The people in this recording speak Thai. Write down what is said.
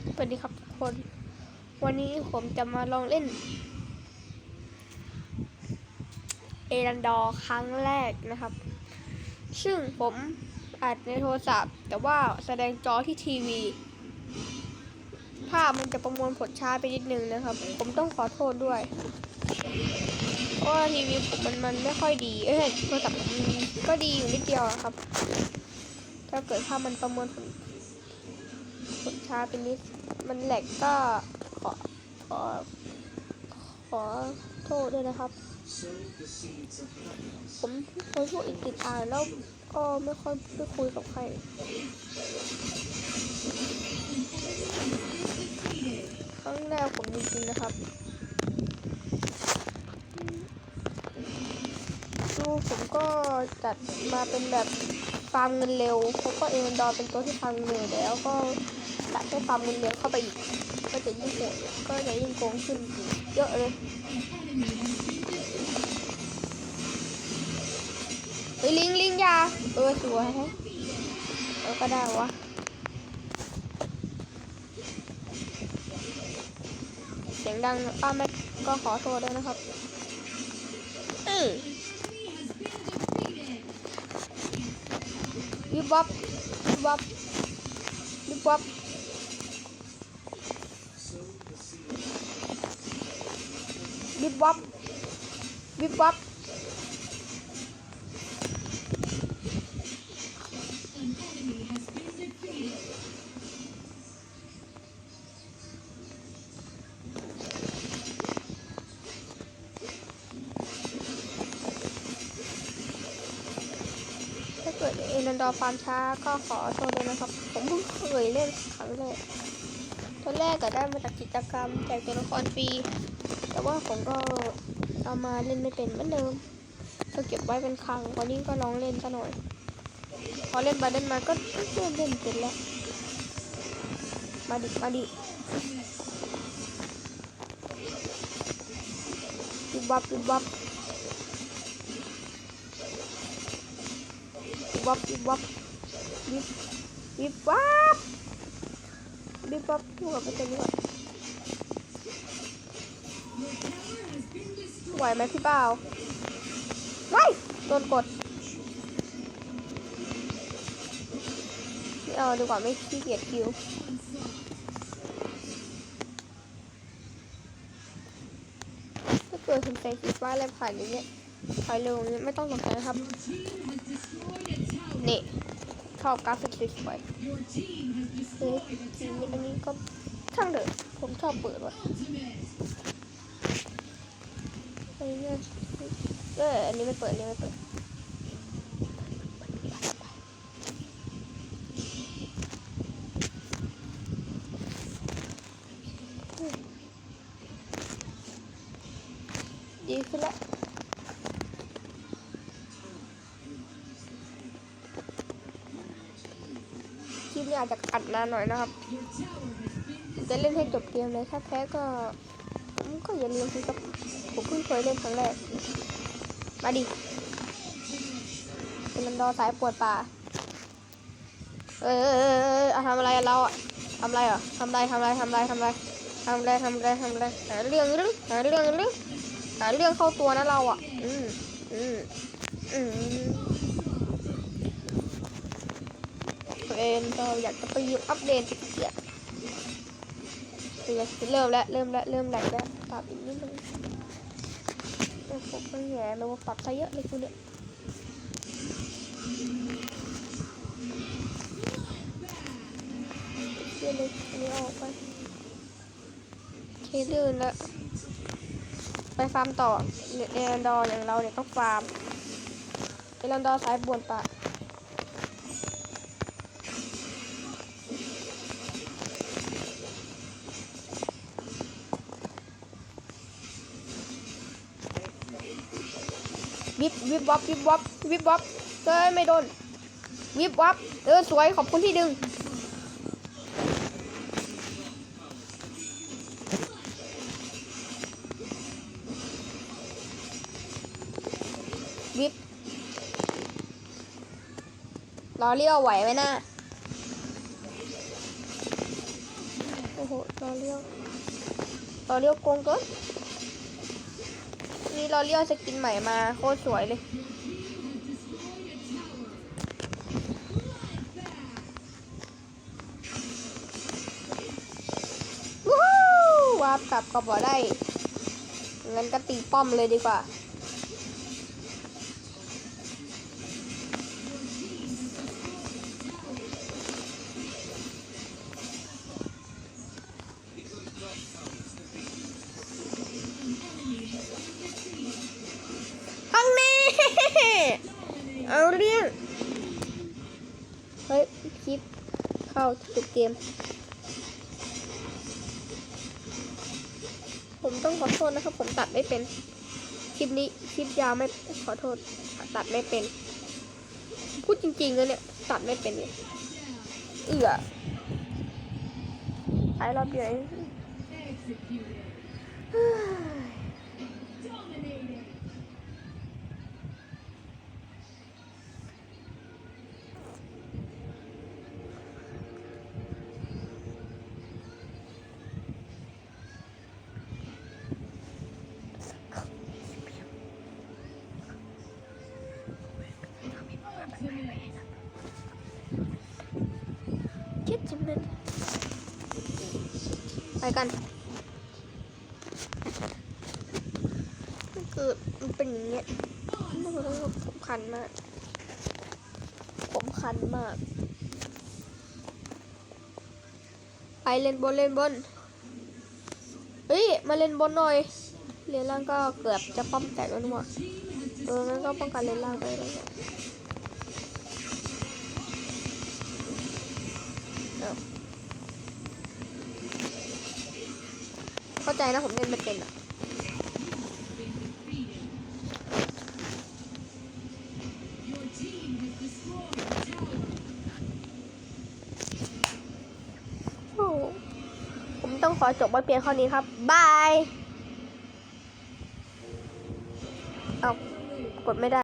สวัสดีครับทุกคน วันนี้ผมจะมาลองเล่น เอรันดอร์ครั้งแรกนะครับ ซึ่งผมอัดในโทรศัพท์ แต่ว่าแสดงจอที่ทีวี ภาพมันจะประมวลผลช้าไปนิดนึงนะครับ ผมต้องขอโทษด้วย เพราะว่าทีวีผมมันมันไม่ค่อยดี เอ้ยโทรศัพท์ผมก็ดีอยู่นิดเดียวครับ ถ้าเกิดภาพมันประมวลผล ผลช้าไปนิด มันแหลกก็ขอขอขอโทษด้วยนะครับ ผมผมช่วงอีกติดอ่านแล้วก็ไม่ค่อยได้คุยกับใครครั้งแรกผมจริงๆนะครับดูผมก็จัดมาเป็นแบบฟาร์มเงินเร็วเพราะก็เอ็นดอร์เป็นตัวที่ฟาร์มเงินแล้วก็ จัดให้ฟาร์มเงินเร็วเข้าไปอีก ก็จะยิ่งโหดก็จะยิ่งโกงขึ้นเยอะเลยเฮ้ลิงลิงยา เออสวยแฮะเออก็ได้วะเสียงดังป้าแม่ก็ขอโทษด้วยนะครับอือวิบวับวิบวับวิบวับ บวับวิบวับถ้าเกิดเอนันดอร์ฟาร์มช้าก็ขอโทษด้วยนะครับ ผมเพิ่งเคยเล่นครั้งแรกตอนแรกก็ได้มาจากกิจกรรมแจกตัวละครฟรี ว่าผมก็เอามาเล่นไม่เป็นเหมือนเดิมก็เก็บไว้เป็นครั้งวันนี้ก็ลองเล่นซะหน่อย พอเล่นไปเล่นมาก็เล่นเล่นเป็นแล้ว มาดิ มาดิปิบวับปิบวับปิบวับปิบวับปิบปิบวับปิบวับพูดกับไปเต็มดีกว่า ไหวไหมพี่เปล่าไว้โดนกดเอาดีกว่าไม่ขี้เกียจคิวถ้าเกิดคุณใจคิดว่าอะไรผ่านอย่างเงี้ยผ่านเร็วอย่างเงี้ยไม่ต้องตกใจนะครับ นี่ ชอบกราฟิกสวยๆเฮ้ยอันนี้ก็ช่างเถอะผมชอบเปิดว่ะ เอออันนี้ไม่เปิดอันนี้ไม่เปิดดีขึ้นแล้วคลิปนี้อาจจะอัดนานหน่อยนะครับ จะเล่นให้จบเกมเลย ถ้าแพ้ก็ ก็อย่าลืมสิครับ ผมเพิ่งเคยเล่นครั้งแรก มาดิ เป็นลันดอสายปวดป่า เออเออเออเอทำอะไรเราอะทำอะไรเหรอทำอะไรทำอะไรทำอะไรทำอะไรทำอะไรทำอะไรทำอะไรหาเรื่องหรือหาเรื่องหรือหาเรื่องเข้าตัวนะเราอะ อืมอืมอืมตัวเองก็อยากจะไปยุอัปเดตสิเกียรเริ่มแล้วเริ่มแล้วเริ่มแหลกแล้วปรับอีกนิดนึง โอ้โหไม่แย่เราปรับซะเยอะเลยคุณเนี่ยเชื่อเลยอันนี้ออกไปเคลื่นละไปฟาร์มต่อเอรันดอร์อย่างเราเนี่ยต้องฟาร์มเอรันดอร์สายบวนปะ วิบวิบวับวิบวับวิบวับเอ้ยไม่โดนวิบวับเออสวยขอบคุณที่ดึงวิบรอเลี้ยวไหวไหมนะอ้โหรอเลี้ยวรอเลี้ยวโกงเกิน นี่รอเลี้ยวสกินใหม่มาโคตรสวยเลย วู้าวาร์ปกลับก็บ่ได้งั้นก็ตีป้อมเลยดีกว่า คลิปเข้าจบเกม ผมต้องขอโทษนะครับ ผมตัดไม่เป็น คลิปนี้คลิปยาวไม่ขอโทษ ตัดไม่เป็น พูดจริงๆเลยเนี่ย ตัดไม่เป็นเลยเอือใช้รอบเดียว คิดจังเลยไปกันคือมันเป็นอย่างเงี้ยผมคันมาก ผมคันมาก ไปเล่นบนเล่นบนเฮ้ย มาเล่นบนหน่อยเล่นล่างก็เกือบจะป้อมแตกแล้วนี่หว่าเอองั้นก็ป้องกันเล่นล่างไปเลย ใจนะผมเล่นไม่เป็นอะผมต้องขอจบไว้เพียงเท่านี้ครับบาย เอากดไม่ได้